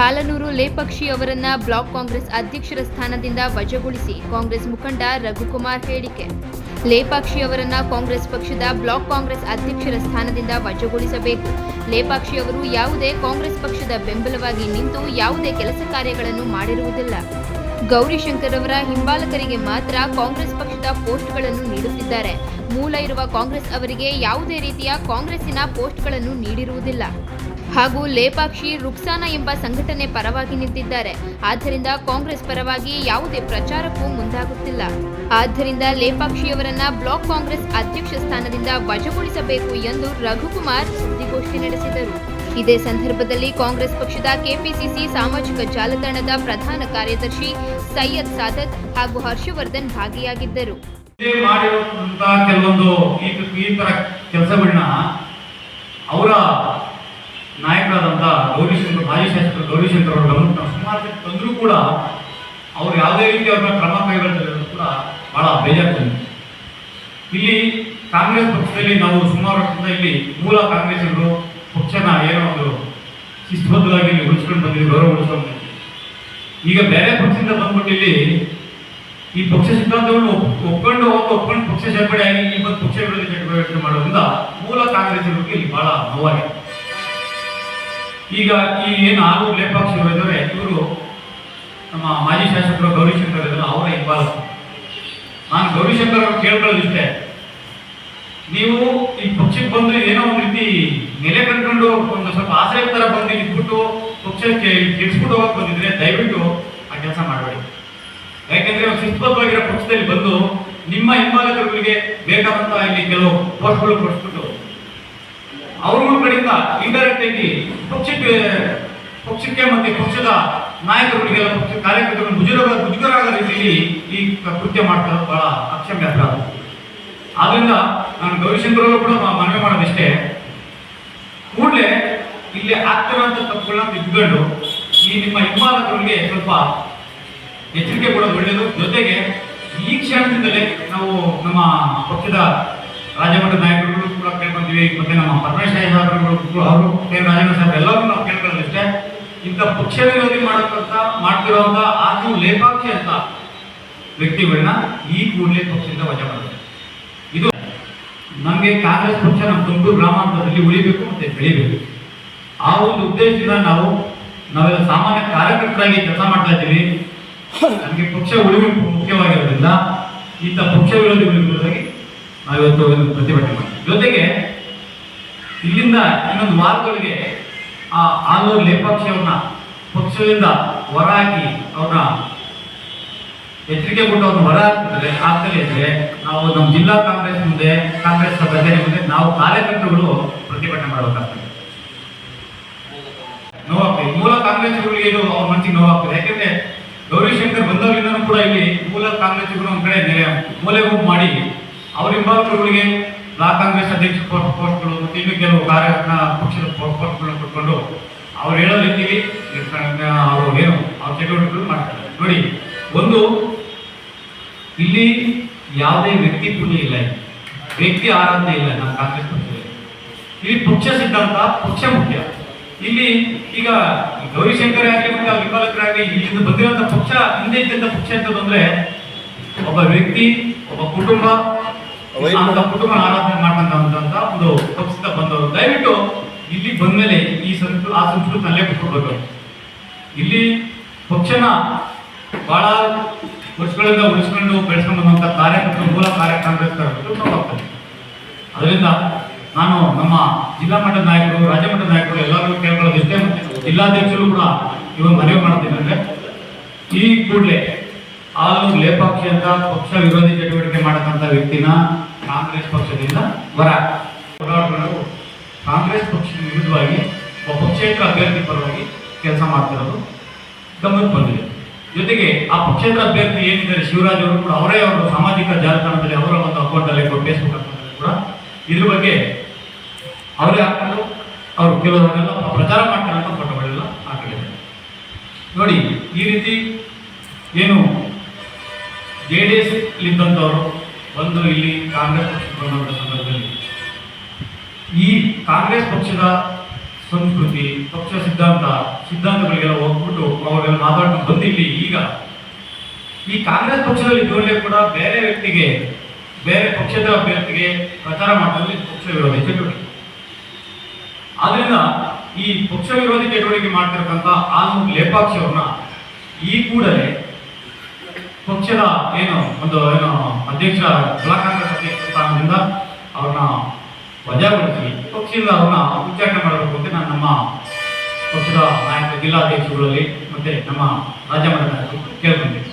ಹಾಲನೂರು ಲೇಪಕ್ಷಿ ಅವರನ್ನ ಬ್ಲಾಕ್ ಕಾಂಗ್ರೆಸ್ ಅಧ್ಯಕ್ಷರ ಸ್ಥಾನದಿಂದ ವಜಾಗೊಳಿಸಿ ಕಾಂಗ್ರೆಸ್ ಮುಖಂಡ ರಘುಕುಮಾರ್ ಹೇಳಿಕೆ. ಲೇಪಾಕ್ಷಿ ಅವರನ್ನ ಕಾಂಗ್ರೆಸ್ ಪಕ್ಷದ ಬ್ಲಾಕ್ ಕಾಂಗ್ರೆಸ್ ಅಧ್ಯಕ್ಷರ ಸ್ಥಾನದಿಂದ ವಜಾಗೊಳಿಸಬೇಕು. ಲೇಪಾಕ್ಷಿ ಅವರು ಯಾವುದೇ ಕಾಂಗ್ರೆಸ್ ಪಕ್ಷದ ಬೆಂಬಲವಾಗಿ ನಿಂತು ಯಾವುದೇ ಕೆಲಸ ಕಾರ್ಯಗಳನ್ನು ಮಾಡಿರುವುದಿಲ್ಲ. ಗೌರಿಶಂಕರ್ ಅವರ ಹಿಂಬಾಲಕರಿಗೆ ಮಾತ್ರ ಕಾಂಗ್ರೆಸ್ ಪಕ್ಷದ ಪೋಸ್ಟ್ಗಳನ್ನು ನೀಡುತ್ತಿದ್ದಾರೆ. ಮೂಲ ಇರುವ ಕಾಂಗ್ರೆಸ್ ಅವರಿಗೆ ಯಾವುದೇ ರೀತಿಯ ಕಾಂಗ್ರೆಸ್ಸಿನ ಪೋಸ್ಟ್ಗಳನ್ನು ನೀಡಿರುವುದಿಲ್ಲ. ಹಾಗೂ ಲೇಪಾಕ್ಷಿ ರುಕ್ಸಾನ ಎಂಬ ಸಂಘಟನೆ ಪರವಾಗಿ ನಿಂತಿದ್ದಾರೆ. ಆದ್ದರಿಂದ ಕಾಂಗ್ರೆಸ್ ಪರವಾಗಿ ಯಾವುದೇ ಪ್ರಚಾರಕ್ಕೂ ಮುಂದಾಗುತ್ತಿಲ್ಲ. ಆದ್ದರಿಂದ ಲೇಪಾಕ್ಷಿಯವರನ್ನ ಬ್ಲಾಕ್ ಕಾಂಗ್ರೆಸ್ ಅಧ್ಯಕ್ಷ ಸ್ಥಾನದಿಂದ ವಜಗೊಳಿಸಬೇಕು ಎಂದು ರಘುಕುಮಾರ್ ಸುದ್ದಿಗೋಷ್ಠಿ ನಡೆಸಿದರು. ಇದೇ ಸಂದರ್ಭದಲ್ಲಿ ಕಾಂಗ್ರೆಸ್ ಪಕ್ಷದ ಕೆಪಿಸಿಸಿ ಸಾಮಾಜಿಕ ಜಾಲತಾಣದ ಪ್ರಧಾನ ಕಾರ್ಯದರ್ಶಿ ಸೈಯದ್ ಸಾದತ್ ಹಾಗೂ ಹರ್ಷವರ್ಧನ್ ಭಾಗಿಯಾಗಿದ್ದರು. ಕೆಲವೊಂದು ಕೆಲಸಗಳನ್ನ ಅವರ ನಾಯಕರಾದಂಥ ಗೌರಿಶಂಕರ್ ಮಾಜಿ ಶಾಸಕರು ಗೌರಿಶಂಕರ್ ಅವರು ಗಮನ ಸುಮಾರು ತಂದರೂ ಕೂಡ ಅವ್ರು ಯಾವುದೇ ರೀತಿ ಅವ್ರನ್ನ ಕ್ರಮ ಕೈಗೊಳ್ತಿರೋದು ಕೂಡ ಬಹಳ ಬೇಜಾರು ಇಲ್ಲಿ ಕಾಂಗ್ರೆಸ್ ಪಕ್ಷದಲ್ಲಿ ನಾವು ಸುಮಾರು ವರ್ಷದಿಂದ ಇಲ್ಲಿ ಮೂಲ ಕಾಂಗ್ರೆಸ್ಸಿಗರು ಪಕ್ಷನ ಏನೋ ಒಂದು ಶಿಸ್ತುಬದ್ಧವಾಗಿ ಇಲ್ಲಿ ಉಳಿಸ್ಕೊಂಡು ಬಂದಿದ್ದೀವಿ ಗೌರವ ಉಳಿಸ್ಕೊಂಡು. ಈಗ ಬೇರೆ ಪಕ್ಷದಿಂದ ಬಂದ್ಬಿಟ್ಟು ಇಲ್ಲಿ ಈ ಪಕ್ಷ ಸಿದ್ಧಾಂತವನ್ನು ಒಪ್- ಒಪ್ಕೊಂಡು ಹೋಗಿ, ಒಪ್ಕೊಂಡು ಪಕ್ಷ ಸೇರ್ಪಡೆ ಆಗಿ ಬಂದು ಪಕ್ಷ ವಿರೋಧಿ ಚಟುವಟಿಕೆ ಮಾಡೋದ್ರಿಂದ ಮೂಲ ಕಾಂಗ್ರೆಸ್ಸಿಗರಿಗೆ ಇಲ್ಲಿ ಬಹಳ ನೋವಾಗಿದೆ ಈಗ ಈ ಏನು ಆರು ಲೇಪಾಕ್ಷಿ ಇದ್ದಾರೆ ಇವರು ನಮ್ಮ ಮಾಜಿ ಶಾಸಕರು ಗೌರಿಶಂಕರ್ ಇದ್ದಾರೆ ಅವರ ಹಿಂಬಾಲ ನಾನು ಗೌರಿಶಂಕರ್ ಅವರು ಕೇಳ್ಕೊಳ್ಳೋದಿಷ್ಟೇ ನೀವು ಈ ಪಕ್ಷಕ್ಕೆ ಬಂದು ಏನೋ ಒಂದು ರೀತಿ ನೆಲೆ ಕಂಡ್ಕೊಂಡು ಒಂದು ಸ್ವಲ್ಪ ಆಶ್ರಯ ಥರ ಬಂದು ಇದ್ಬಿಟ್ಟು ಪಕ್ಷಕ್ಕೆ ಕೆಡಿಸ್ಬಿಟ್ಟು ಹೋಗಕ್ ಬಂದಿದ್ರೆ ದಯವಿಟ್ಟು ಆ ಕೆಲಸ ಮಾಡಬೇಡಿ. ಯಾಕೆಂದ್ರೆ ಶಿಸ್ತಬದ್ಧವಾಗಿರೋ ಪಕ್ಷದಲ್ಲಿ ಬಂದು ನಿಮ್ಮ ಹಿಂಬಾಲಕರುಗಳಿಗೆ ಬೇಕಾದಂತಹ ಇಲ್ಲಿ ಕೆಲವು ಪೋಸ್ಟ್ಗಳು ಕೊಡಿಸ್ಬಿಟ್ಟು ಅವ್ರಗಳ ಕಡೆಯಿಂದ ಇಂಡೈರೆಕ್ಟ್ ಆಗಿ ಪಕ್ಷಕ್ಕೆ ಪಕ್ಷಕ್ಕೆ ಮತ್ತೆ ಪಕ್ಷದ ನಾಯಕರುಗಳಿಗೆಲ್ಲ ಪಕ್ಷ ಕಾರ್ಯಕರ್ತರು ಮುಜುಗರ ಮುಜುಗರ ರೀತಿಯಲ್ಲಿ ಈ ಕೃತ್ಯ ಮಾಡ್ತಾರೆ ಬಹಳ ಅಕ್ಷಮ್ಯ ಅಪರಾಧ ಆದ್ರಿಂದ ನಾನು ಗೌರಿಶಂಕರ್ ಅವರು ಕೂಡ ಮನವಿ ಮಾಡೋದಿಷ್ಟೇ. ಕೂಡಲೇ ಇಲ್ಲಿ ಆಗ್ತಿರುವಂತ ತಪ್ಪುಗಳನ್ನ ತಿದ್ದುಕೊಂಡು ಈ ನಿಮ್ಮ ಹಿಂಬಾಲಕರಿಗೆ ಸ್ವಲ್ಪ ಎಚ್ಚರಿಕೆ ಕೊಡೋದು ಒಳ್ಳೆಯದು ಜೊತೆಗೆ ಈ ಕ್ಷಣದಿಂದಲೇ ನಾವು ನಮ್ಮ ಪಕ್ಷದ ರಾಜ್ಯಮಟ್ಟ ನಾಯಕರುಗಳು ಕೇಳ್ಕೊಂತೀವಿ ಮತ್ತೆ ನಮ್ಮ ಪರಮೇಶ್ ಅವರು ರಾಜೇಂದ್ರ ಸಾಹೇಬ್ ಎಲ್ಲರೂ ನಾವು ಕೇಳ್ಕೊಳ್ಳೋದಿಷ್ಟೇ ಇಂಥ ಪಕ್ಷ ವಿರೋಧಿ ಮಾಡಕ್ಕಂತ ಮಾಡ್ತಿರೋಂಥ ಆದ್ಯ ಲೇಪಾಕ್ಷಿ ಅಂತ ವ್ಯಕ್ತಿಗಳನ್ನ ಈ ಕೂಡಲೇ ಪಕ್ಷದಿಂದ ವಜಾ ಮಾಡ್ತಾರೆ. ಇದು ನಮಗೆ ಕಾಂಗ್ರೆಸ್ ಪಕ್ಷ ನಮ್ಮ ತುಮಕೂರು ಗ್ರಾಮಾಂತರದಲ್ಲಿ ಉಳಿಬೇಕು ಮತ್ತೆ ಬೆಳಿಬೇಕು. ಆ ಒಂದು ಉದ್ದೇಶದಿಂದ ನಾವು, ನಾವೆಲ್ಲ ಸಾಮಾನ್ಯ ಕಾರ್ಯಕರ್ತರಾಗಿ ಕೆಲಸ ಮಾಡ್ತಾ ಇದ್ದೀವಿ. ನಮಗೆ ಪಕ್ಷ ಉಳಿವು ಮುಖ್ಯವಾಗಿರೋದ್ರಿಂದ ಇಂಥ ಪಕ್ಷ ವಿರೋಧಿ ಉಳಿವಿಗಾಗಿ ನಾವಿವತ್ತು ಪ್ರತಿಭಟನೆ ಮಾಡ್ತೀವಿ. ಜೊತೆಗೆ ಇಲ್ಲಿಂದ ಇನ್ನೊಂದು ವಾರದೊಳಗೆ ಆ ಆಲೂರು ಲೇಪಾಕ್ಷಿ ಅವ್ರನ್ನ ಪಕ್ಷದಿಂದ ಹೊರಹಾಕಿ ಅವ್ರನ್ನ ಎಚ್ಚರಿಕೆ ಕೊಟ್ಟು ಅವ್ರನ್ನ ಹೊರ ಹಾಕ್ತಿದ್ರೆ ಆಗ್ತಲೇ ಇದ್ರೆ, ನಾವು ನಮ್ಮ ಜಿಲ್ಲಾ ಕಾಂಗ್ರೆಸ್ ಮುಂದೆ, ಕಾಂಗ್ರೆಸ್ ಸಭೆ ಮುಂದೆ ನಾವು ಕಾರ್ಯಕರ್ತರುಗಳು ಪ್ರತಿಭಟನೆ ಮಾಡಬೇಕಾಗ್ತದೆ. ನೋವಾಗ್ತದೆ. ಮೂಲ ಕಾಂಗ್ರೆಸ್ಗಳಿಗೆ ಇದು ಅವ್ರ ಮನಸ್ಸಿಗೆ ನೋವಾಗ್ತದೆ. ಯಾಕೆಂದ್ರೆ ಗೌರಿಶಂಕರ್ ಬಂದವರಿಂದನೂ ಕೂಡ ಇಲ್ಲಿ ಮೂಲ ಕಾಂಗ್ರೆಸ್ಗಳು ಒಂದ್ ಕಡೆ ಮೂಲೆ ಗುಂಪು ಮಾಡಿ ಅವ್ರ ಹಿಂಬಾಲಕರುಗಳಿಗೆ ಬ್ಲಾಕ್ ಕಾಂಗ್ರೆಸ್ ಅಧ್ಯಕ್ಷ ಪೋಸ್ಟ್ ಪೋಸ್ಟ್ಗಳು ಮತ್ತು ಇನ್ನು ಕೆಲವು ಕಾರ್ಯಕರ್ತನ ಪಕ್ಷದ ಪೋಸ್ಟ್ಗಳನ್ನು ಕೊಟ್ಕೊಂಡು ಅವ್ರು ಹೇಳೋ ರೀತಿಲಿ ಅವರು ಏನು, ಅವ್ರ ಚಟುವಟಿಕೆಗಳು ಮಾಡ್ತಾರೆ. ನೋಡಿ, ಒಂದು, ಇಲ್ಲಿ ಯಾವುದೇ ವ್ಯಕ್ತಿ ಪುಣ್ಯ ಇಲ್ಲ ವ್ಯಕ್ತಿ ಆರಾಧನೆ ಇಲ್ಲ ನಮ್ಮ ಕಾಂಗ್ರೆಸ್ ಪಕ್ಷದಲ್ಲಿ. ಇಲ್ಲಿ ಪಕ್ಷ ಸಿದ್ಧಾಂತ, ಪಕ್ಷ ಮುಖ್ಯ. ಇಲ್ಲಿ ಈಗ ಗೌರಿಶಂಕರ್ ಆಗಲಿ ಮತ್ತೆ ವಿಪಾಲಕರಾಗಲಿ ಇಲ್ಲಿಂದ ಬಂದಿರುವಂತ ಪಕ್ಷ, ಹಿಂದೆ ಇದ್ದಂತ ಪಕ್ಷ ಅಂತಂದ್ರೆ ಒಬ್ಬ ವ್ಯಕ್ತಿ, ಒಬ್ಬ ಕುಟುಂಬ ಅಂತ ಕುಟುಂಬ ಆರಾಧನೆ ಮಾಡ್ಕೊಂತ ಒಂದು ಪಕ್ಷದ ಬಂದವರು. ದಯವಿಟ್ಟು ಇಲ್ಲಿ ಬಂದ್ಮೇಲೆ ಈ ಸಂಸ್ಕೃತಿ ಆ ಸಂಸ್ಕೃತಿ ಅಲ್ಲೇ ಕೊಟ್ಕೊಡ್ಬೇಕು ಇಲ್ಲಿ ಪಕ್ಷನ ಬಹಳ ವರ್ಷಗಳಿಂದ ಉಳಿಸ್ಕೊಂಡು ಬೆಳೆಸ್ಕೊಂಡು ಬಂದಂತ ಕಾರ್ಯಕರ್ತರು, ಮೂಲ ಕಾರ್ಯಕ್ರಮಗಳು ಅದರಿಂದ ನಾನು ನಮ್ಮ ಜಿಲ್ಲಾ ಮಟ್ಟದ ನಾಯಕರು, ರಾಜ್ಯ ಮಟ್ಟದ ನಾಯಕರು ಎಲ್ಲರೂ ಕೇಳ್ಕೊಳ್ಳೋದಿಷ್ಟೇ ಜಿಲ್ಲಾಧ್ಯಕ್ಷರು ಕೂಡ ಇವಾಗ ಮನವಿ ಮಾಡ್ತೀನಿ ಅಂದ್ರೆ ಈ ಕೂಡಲೇ ಆಲೂರು ಲೇಪಾಕ್ಷಿ ಅಂತ ಪಕ್ಷ ವಿರೋಧಿ ಚಟುವಟಿಕೆ ಮಾಡತಕ್ಕಂಥ ವ್ಯಕ್ತಿನ ಕಾಂಗ್ರೆಸ್ ಪಕ್ಷದಿಂದ ಬರ. ಕಾಂಗ್ರೆಸ್ ಪಕ್ಷದ ವಿರುದ್ಧವಾಗಿ ಒಬ್ಬ ಅಭ್ಯರ್ಥಿ ಪರವಾಗಿ ಕೆಲಸ ಮಾಡ್ತಿರೋದು ಗಮನಕ್ಕೆ ಬಂದಿದೆ. ಜೊತೆಗೆ ಆ ಪಕ್ಷೇತರ ಅಭ್ಯರ್ಥಿ ಏನಿದ್ದಾರೆ, ಶಿವರಾಜ್ ಅವರು ಕೂಡ ಅವರೇ ಅವರು ಸಾಮಾಜಿಕ ಜಾಲತಾಣದಲ್ಲಿ ಅವರ ಒಂದು ಅಕೌಂಟ್ ಅಲ್ಲಿ ಫೇಸ್ಬುಕ್ ಅಕೌಂಟ್ ಕೂಡ ಇದ್ರ ಬಗ್ಗೆ ಅವರೇ ಹಾಕೊಂಡು ಅವರು ಕೆಲವರೆಲ್ಲ ಪ್ರಚಾರ ಮಾಡ್ತಾರೆ ಅಂತ ಫೋಟೋಗಳೆಲ್ಲ ಹಾಕಿದ್ದಾರೆ. ನೋಡಿ, ಈ ರೀತಿ ಏನು ಜೆ ಡಿ ಎಸ್ ಇದ್ದಂಥವರು ಬಂದು ಇಲ್ಲಿ ಕಾಂಗ್ರೆಸ್ ಪಕ್ಷಕ್ಕೆ ಬಂದಂಥ ಸಂದರ್ಭದಲ್ಲಿ ಈ ಕಾಂಗ್ರೆಸ್ ಪಕ್ಷದ ಸಂಸ್ಕೃತಿ, ಪಕ್ಷ ಸಿದ್ಧಾಂತ, ಸಿದ್ಧಾಂತಗಳಿಗೆಲ್ಲ ಹೋಗ್ಬಿಟ್ಟು ಅವಾಗೆಲ್ಲ ಮಾತಾಡ್ಕೊಂಡು ಬಂದು ಇಲ್ಲಿ ಈಗ. ಈ ಕಾಂಗ್ರೆಸ್ ಪಕ್ಷದಲ್ಲಿ ಇದ್ದವರೇ ಕೂಡ ಬೇರೆ ವ್ಯಕ್ತಿಗೆ, ಬೇರೆ ಪಕ್ಷದ ಅಭ್ಯರ್ಥಿಗೆ ಪ್ರಚಾರ ಮಾಡೋದ್ರಲ್ಲಿ ಪಕ್ಷ ವಿರೋಧಿ ಚಟುವಟಿಕೆ. ಆದ್ರಿಂದ ಈ ಪಕ್ಷ ವಿರೋಧಿ ಚಟುವಟಿಕೆ ಮಾಡ್ತಿರ್ತಕ್ಕಂಥ ಆನಂದ್ ಲೇಪಾಕ್ಷಿ ಅವ್ರನ್ನ ಈ ಕೂಡಲೇ ಪಕ್ಷದ ಏನು ಒಂದು, ಏನು ಅಧ್ಯಕ್ಷ ಬ್ಲಾಕ್ ಕಾಂಗ್ರೆಸ್ ಅಧ್ಯಕ್ಷ ಸ್ಥಾನದಿಂದ ಅವ್ರನ್ನ ವಜಾಗೊಳಿಸಿ ಪಕ್ಷದಿಂದ ಅವ್ರನ್ನ ಉಚ್ಚಾಟನೆ ಮಾಡಬೇಕು ಅಂತ ನಾನು ನಮ್ಮ ಪಕ್ಷದ ನಾಯಕ ಜಿಲ್ಲಾಧ್ಯಕ್ಷರುಗಳಲ್ಲಿ ಮತ್ತೆ ನಮ್ಮ ರಾಜ್ಯ ಕೇಳ್ಕೊಂತೀನಿ